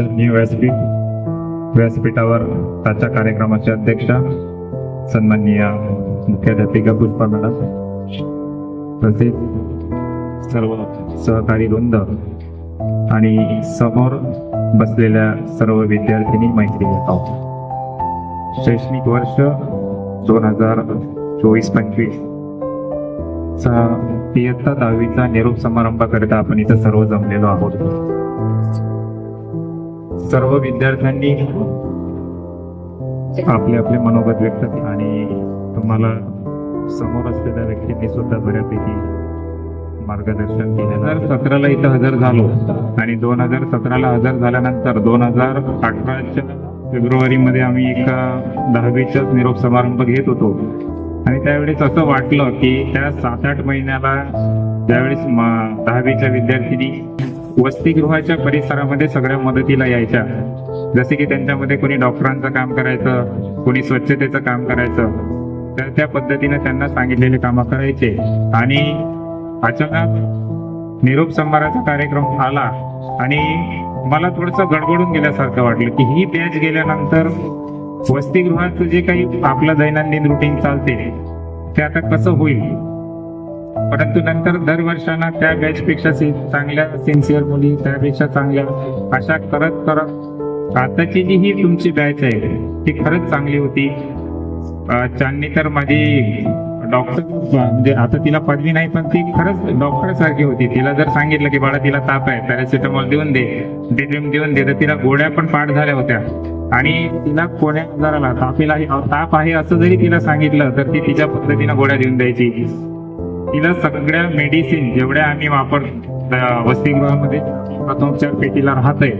आदरणीय व्यासपीठ व्यासपीठावर आजच्या कार्यक्रमाचे अध्यक्षा सन्माननीय मुख्याध्यापिका पुष्पा मॅडम तसेच सर्व सहकारी वृंद आणि समोर बसलेल्या सर्व विद्यार्थिनी घेत. आहोत शैक्षणिक वर्ष दोन हजार चोवीस पंचवीस इयत्ता दहावीचा निरोप समारंभाकरिता आपण इथं सर्व जमलेलो आहोत. सर्व विद्यार्थ्यांनी आपले आपले मनोगत व्यक्त आणि तुम्हाला समोर असलेल्या व्यक्तींनी सुद्धा बऱ्यापैकी मार्गदर्शन केले हजार सतराला इथं हजर झालो आणि दोन हजार सतराला हजर झाल्यानंतर दोन हजार अठराच्या फेब्रुवारीमध्ये आम्ही एका दहावीचाच निरोप समारंभ घेत होतो. आणि त्यावेळेस असं वाटलं की त्या सात आठ महिन्याला ज्यावेळेस दहावीच्या विद्यार्थिनी वसतिगृहाच्या परिसरामध्ये सगळ्या मदतीला यायच्या. जसे की त्यांच्यामध्ये कोणी डॉक्टरांचं काम करायचं कोणी स्वच्छतेचं काम करायचं तर त्या पद्धतीने त्यांना सांगितलेले कामं करायचे. आणि अचानक निरोप संभाराचा कार्यक्रम आला आणि मला थोडस गडबडून गेल्यासारखं वाटलं की ही बॅच गेल्यानंतर वसतिगृहात जे काही आपलं दैनंदिन रुटीन चालते ते आता कसं होईल? परंतु नंतर दर वर्षांना त्या बॅचपेक्षा चांगल्या सिन्सिअर मुली त्यापेक्षा चांगल्या अशा करत करत आताची जी ही तुमची बॅच आहे ती खरंच चांगली होती. चांदनी चांदणी तर माझी डॉक्टर म्हणजे आता तिला पदवी नाही पण ती खरंच डॉक्टर सारखी होती. तिला जर सांगितलं की बाळा तिला ताप आहे पॅरासिटामॉल देऊन दे डिड्रीम देऊन दे तर तिला गोळ्या पण पाठ झाल्या होत्या. आणि तिला कोण्या आजाराला तापीला ताप आहे असं जरी तिला सांगितलं तर ती तिच्या पद्धतीनं गोळ्या देऊन द्यायची. तिला सगळ्या मेडिसिन जेवढ्या आम्ही वापर वसतिगृहामध्ये प्रथमोपचार पेटीला राहतंय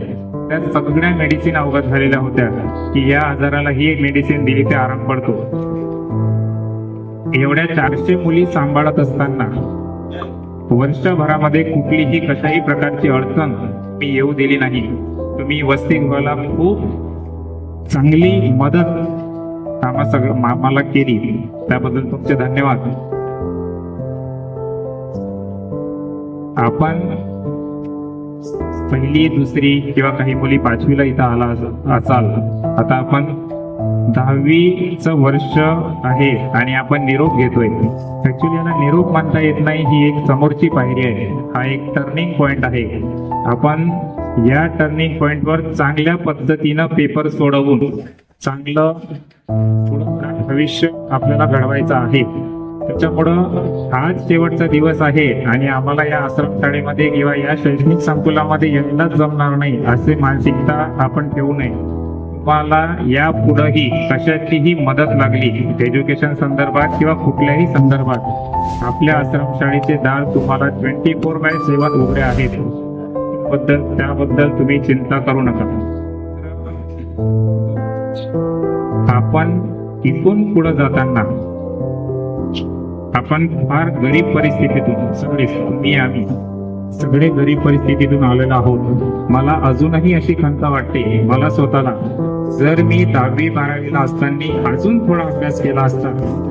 त्या सगळ्या मेडिसिन अवगत झालेल्या होत्या की या आजाराला ही एक मेडिसिन दिली ते आराम पडतो. एवढ्या चारशे मुली सांभाळत असताना वर्षभरामध्ये कुठलीही कशाही प्रकारची अडचण मी येऊ दिली नाही. तुम्ही वसतिगृहाला खूप चांगली मदत आम्हा सगळं आम्हाला केली. त्याबद्दल तुमचे धन्यवाद. आपण पहिली दुसरी किंवा काही मुली पाचवीला इथं आला असाल आता आपण दहावीच वर्ष आहे आणि आपण निरोप घेतोय. ऍक्च्युली याला निरोप मानता येत नाही ही एक समोरची पायरी आहे. हा एक टर्निंग पॉइंट आहे. आपण या टर्निंग पॉइंटवर चांगल्या पद्धतीनं पेपर सोडवून चांगलं भविष्य आपल्याला घडवायचं आहे. त्याच्यामुळं आज शेवटचा दिवस आहे आणि आम्हाला या आश्रमशाळेमध्ये किंवा या शैक्षणिक संकुलामध्ये यंदाच जमणार नाही असे मानसिकता आपण ठेवू नये. तुम्हाला या पुढेही कशाचीही मदत लागली एज्युकेशन संदर्भात किंवा कुठल्याही संदर्भात आपल्या आश्रमशाळेचे दार तुम्हाला ट्वेंटी फोर बाय सेवन उघडे आहेत. बद्दल त्याबद्दल तुम्ही चिंता करू नका. आपण इथून पुढे जाताना आपण फार गरीब परिस्थितीतून सगळे मी आम्ही सगळे गरीब परिस्थितीतून आलेलो आहोत. मला अजूनही अशी खंत वाटते मला स्वतःला. जर मी दहावी बारावीला असताना अजून थोडा अभ्यास केला असता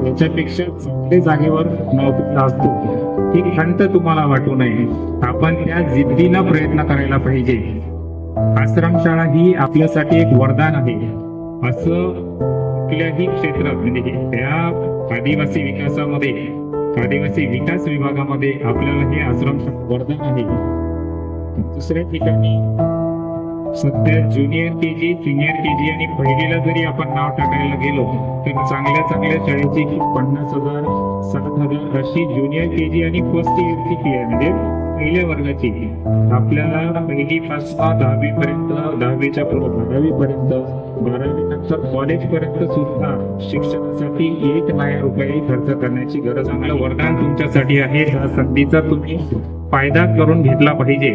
याच्यापेक्षा चांगल्या जागेवर नोकरीला असतो. ही खंत तुम्हाला वाटू नये. आपण त्या जिद्दीनं प्रयत्न करायला पाहिजे. आश्रमशाळा ही आपल्यासाठी एक वरदान आहे. असं कुठल्याही क्षेत्रात म्हणजे त्या आदिवासी विकासामध्ये आदिवासी विकास विभागामध्ये आपल्याला हे आश्रम वरदान आहे. दुसऱ्या ठिकाणी सध्या junior K G senior K जी आणि पहिलीला जरी आपण नाव टाकायला गेलो तर चांगल्या चांगल्या शाळेची पन्नास हजार सात हजार अशी ज्युनियर के जी आणि फर्स्ट इयरची फी आहे. म्हणजे पहिल्या वर्गाची आपल्याला पहिली पासून दहावी पर्यंत दहावीच्या पूर्व बारावी पर्यंत बारावी नंतर कॉलेज पर्यंत सुद्धा शिक्षणासाठी एक लाख रुपये खर्च करण्याची गरज आम्हाला वरदान तुमच्यासाठी आहे. त्या संधीचा तुम्ही फायदा करून घेतला पाहिजे.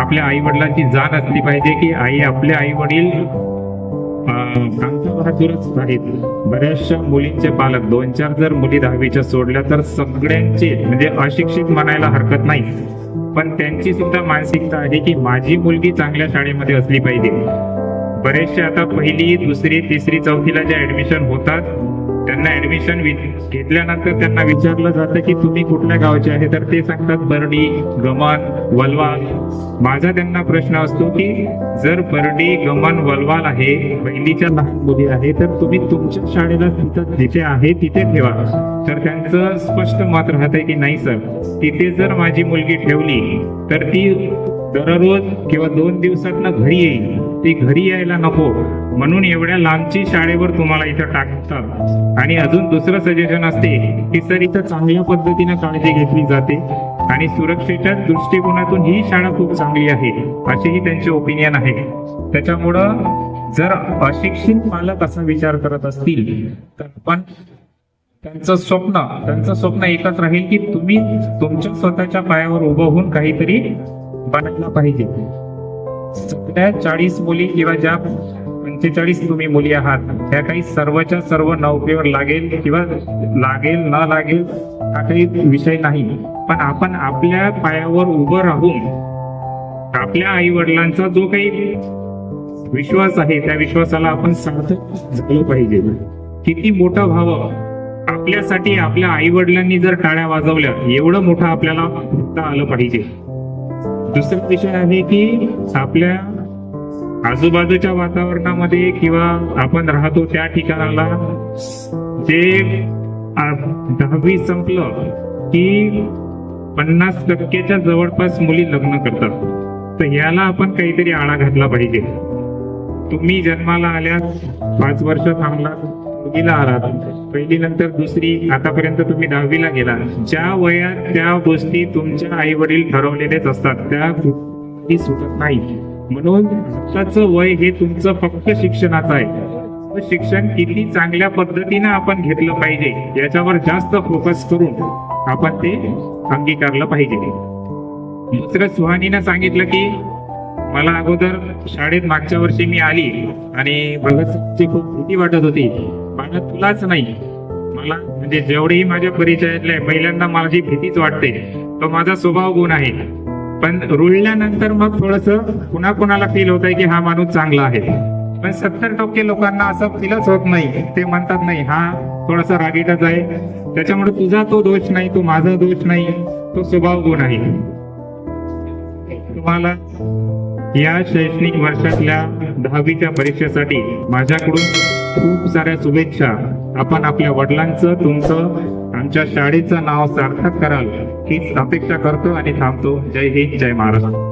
आपल्या आई वडिलांची जाण असली पाहिजे की आई आपले आई वडील बहादूरच आहेत. बऱ्याचशा मुलींचे पालक दोन चार जर मुली दहावीच्या सोडल्या तर सगळ्यांचे म्हणजे अशिक्षित म्हणायला हरकत नाही. पण त्यांची सुद्धा मानसिकता आहे की माझी मुलगी चांगल्या शाळेमध्ये असली पाहिजे. बरेचसे आता पहिली दुसरी तिसरी चौथीला ज्या ऍडमिशन होतात त्यांना ऍडमिशन घेतल्यानंतर त्यांना विचारलं जातं की तुम्ही कुठल्या गावचे आहे? तर ते सांगतात बर्डी गमन वलवाल माझा त्यांना प्रश्न असतो की जर बर्डी गमन वलवाल आहे बहिणीच्या लहान मुली आहे तर तुम्ही तुमच्या शाळेला तिथं जिथे आहे तिथे ठेवा. तर त्यांचं स्पष्ट मत राहतंय की नाही सर. तिथे जर माझी मुलगी ठेवली तर ती दररोज किंवा दोन दिवसात घरी येईल. ती घरी यायला नको. म्हणून एवढ्या लांबची शाळेवर तुम्हाला इथं टाकतात. आणि अजून दुसरं सजेशन असते की सर इथं चांगल्या पद्धतीने काळजी घेतली जाते आणि सुरक्षेच्या दृष्टिकोनातून ही शाळा खूप चांगली आहे असेही त्यांचे ओपिनियन आहे. त्याच्यामुळं जर अशिक्षित पालक असा विचार करत असतील तर पण त्यांचं स्वप्न त्यांचं स्वप्न एकच राहील की तुम्ही तुमच्या स्वतःच्या पायावर उभं होऊन काहीतरी बनायला पाहिजे. सगळ्या चाळीस मुली किंवा ज्या पंचेचाळीस तुम्ही मुली आहात त्या काही सर्वच्या सर्व नोकरीवर लागेल किंवा लागेल न लागेल हा काही विषय नाही. पण आपण आपल्या पायावर उभं राहून आपल्या आई वडिलांचा जो काही विश्वास आहे त्या विश्वासाला आपण सार्थक झालं पाहिजे. किती मोठं व्हावं आपल्यासाठी आपल्या आई वडिलांनी जर टाळ्या वाजवल्या एवढं मोठं आपल्याला आलं पाहिजे. दुसरा विषय आहे की आपल्या आजूबाजूच्या वातावरणामध्ये किंवा आपण राहतो त्या ठिकाणाला जे दहावी संपलं की पन्नास टक्केच्या जवळपास मुली लग्न करतात. तर याला आपण काहीतरी आळा घातला पाहिजे. तुम्ही जन्माला आल्यास पाच वर्ष थांबलात. मुलीला आहात पहिली नंतर दुसरी आतापर्यंत तुम्ही दहावीला गेला ज्या वयात त्या गोष्टी तुमच्या आई वडील ठरवलेलेच असतात त्या सुटत नाही म्हणून आताचं वय हे तुमचं फक्त शिक्षणाचं आहे. शिक्षण किती चांगल्या पद्धतीने आपण घेतलं पाहिजे याच्यावर जास्त फोकस करून आपण ते अंगीकारलं पाहिजे. दुसरं सुहानीनं सांगितलं की मला अगोदर शाळेत मागच्या वर्षी मी आली आणि भगतची खूप भीती वाटत होती. मला तुलाच नाही मला म्हणजे जेवढीही माझ्या परिचयातले महिलांना मला माझी भीतीच वाटते तो माझा स्वभाव गुण आहे. पण रुळल्यानंतर मग थोडस कुणा कुणाला फील होत आहे की हा माणूस चांगला आहे. पण सत्तर टक्के लोकांना असं फीलच होत नाही. ते म्हणतात नाही हा थोडासा रागीटच आहे. त्याच्यामुळे तुझा तो दोष नाही तो माझा दोष नाही तो स्वभाव गुण आहे. तुम्हाला या शैक्षणिक वर्षातल्या दहावीच्या परीक्षेसाठी माझ्याकडून खूप साऱ्या शुभेच्छा. आपण आपल्या वडिलांचं तुमचं आमच्या शाळेचं नाव सार्थक कराल हीच अपेक्षा करतो आणि थांबतो. जय हिंद जय महाराष्ट्र.